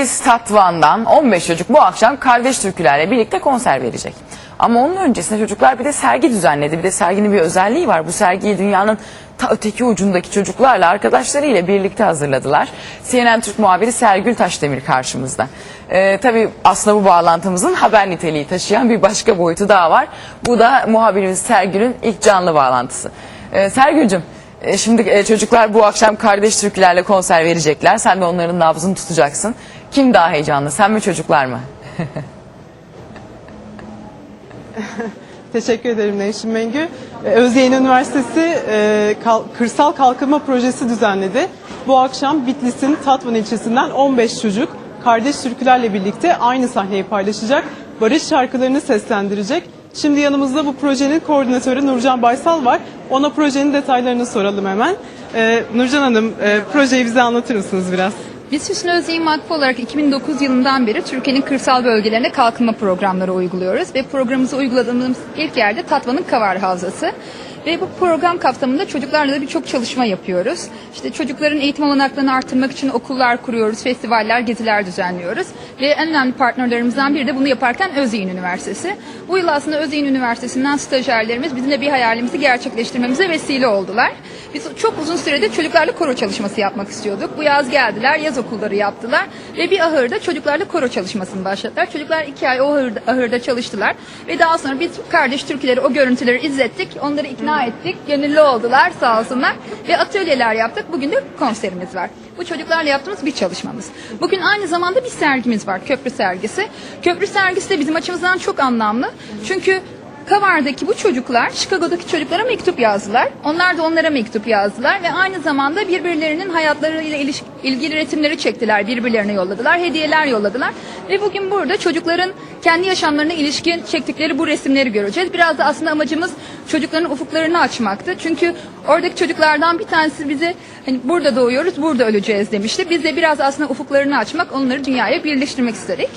Bitlis Tatvan'dan 15 çocuk bu akşam kardeş türkülerle birlikte konser verecek. Ama onun öncesinde çocuklar bir de sergi düzenledi. Bir de serginin bir özelliği var. Bu sergiyi dünyanın ta öteki ucundaki çocuklarla arkadaşlarıyla birlikte hazırladılar. CNN Türk muhabiri Sergül Taşdemir karşımızda. Ee, tabii aslında bu bağlantımızın haber niteliği taşıyan bir başka boyutu daha var. Bu da muhabirimiz Sergül'ün ilk canlı bağlantısı. Ee, Sergül'cüm e, Şimdi e, çocuklar bu akşam kardeş türkülerle konser verecekler. Sen de onların nabzını tutacaksın. Kim daha heyecanlı? Sen mi çocuklar mı? Teşekkür ederim Nevşin Mengü. Ee, Özyeğin Üniversitesi e, Kırsal Kalkınma Projesi düzenledi. Bu akşam Bitlis'in Tatvan ilçesinden 15 çocuk kardeş türkülerle birlikte aynı sahneyi paylaşacak. Barış şarkılarını seslendirecek. Şimdi yanımızda bu projenin koordinatörü Nurcan Baysal var. Ona projenin detaylarını soralım hemen. Ee, Nurcan Hanım, e, projeyi bize anlatır mısınız biraz? Biz Hüsnü Özyeğin Vakfı olarak 2009 yılından beri Türkiye'nin kırsal bölgelerine kalkınma programları uyguluyoruz. Ve programımızı uyguladığımız ilk yerde Tatvan'ın Kavar Havzası. Ve bu program kapsamında çocuklarla da birçok çalışma yapıyoruz. İşte çocukların eğitim olanaklarını arttırmak için okullar kuruyoruz, festivaller, geziler düzenliyoruz. Ve en önemli partnerlerimizden biri de bunu yaparken Özyeğin Üniversitesi. Bu yıl aslında Özyeğin Üniversitesi'nden stajyerlerimiz bizim de bir hayalimizi gerçekleştirmemize vesile oldular. Biz çok uzun süredir çocuklarla koro çalışması yapmak istiyorduk. Bu yaz geldiler, yaz okulları yaptılar ve bir ahırda çocuklarla koro çalışmasını başlattılar. Çocuklar iki ay o ahırda, ahırda çalıştılar ve daha sonra biz kardeş türküleri, o görüntüleri izlettik, onları ikna ettik, gönüllü oldular sağ olsunlar ve atölyeler yaptık. Bugün de konserimiz var. Bu çocuklarla yaptığımız bir çalışmamız. Bugün aynı zamanda bir sergimiz var, köprü sergisi. Köprü sergisi de bizim açımızdan çok anlamlı. Çünkü Kavar'daki bu çocuklar Chicago'daki çocuklara mektup yazdılar. Onlar da onlara mektup yazdılar ve aynı zamanda birbirlerinin hayatlarıyla ilgili resimleri çektiler. Birbirlerine yolladılar, hediyeler yolladılar. Ve bugün burada çocukların kendi yaşamlarına ilişkin çektikleri bu resimleri göreceğiz. Biraz da aslında amacımız çocukların ufuklarını açmaktı. Çünkü oradaki çocuklardan bir tanesi bize hani burada doğuyoruz, burada öleceğiz demişti. Biz de biraz aslında ufuklarını açmak, onları dünyaya birleştirmek istedik.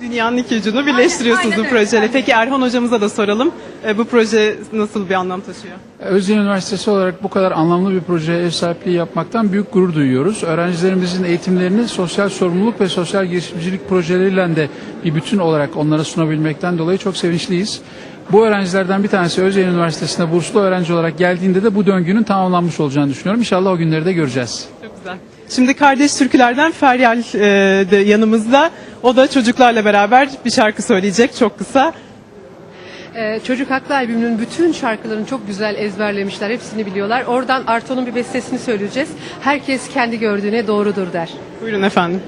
Dünyanın iki ucunu birleştiriyorsunuz aynen bu projeyle. Peki Erhan hocamıza da soralım. E, bu proje nasıl bir anlam taşıyor? Özyeğin Üniversitesi olarak bu kadar anlamlı bir projeye ev sahipliği yapmaktan büyük gurur duyuyoruz. Öğrencilerimizin eğitimlerini sosyal sorumluluk ve sosyal girişimcilik projeleriyle de bir bütün olarak onlara sunabilmekten dolayı çok sevinçliyiz. Bu öğrencilerden bir tanesi Özyeğin Üniversitesi'ne burslu öğrenci olarak geldiğinde de bu döngünün tamamlanmış olacağını düşünüyorum. İnşallah o günleri de göreceğiz. Çok güzel. Şimdi kardeş türkülerden Feryal e, de yanımızda. O da çocuklarla beraber bir şarkı söyleyecek çok kısa. Ee, Çocuk Haklı albümünün bütün şarkılarını çok güzel ezberlemişler. Hepsini biliyorlar. Oradan Arto'nun bir bestesini söyleyeceğiz. Herkes kendi gördüğüne doğrudur der. Buyurun efendim.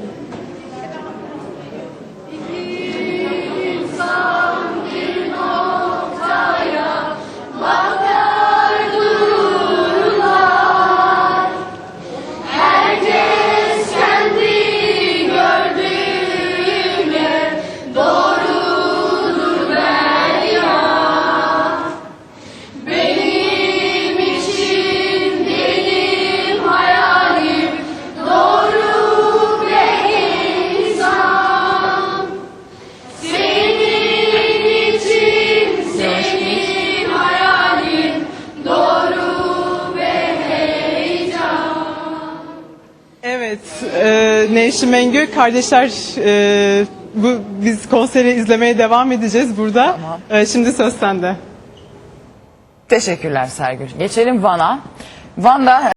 Evet, e, Nevşin Mengü kardeşler e, bu biz konseri izlemeye devam edeceğiz burada. Tamam. E, şimdi söz sende. Teşekkürler Sergül. Geçelim Van'a. Van'da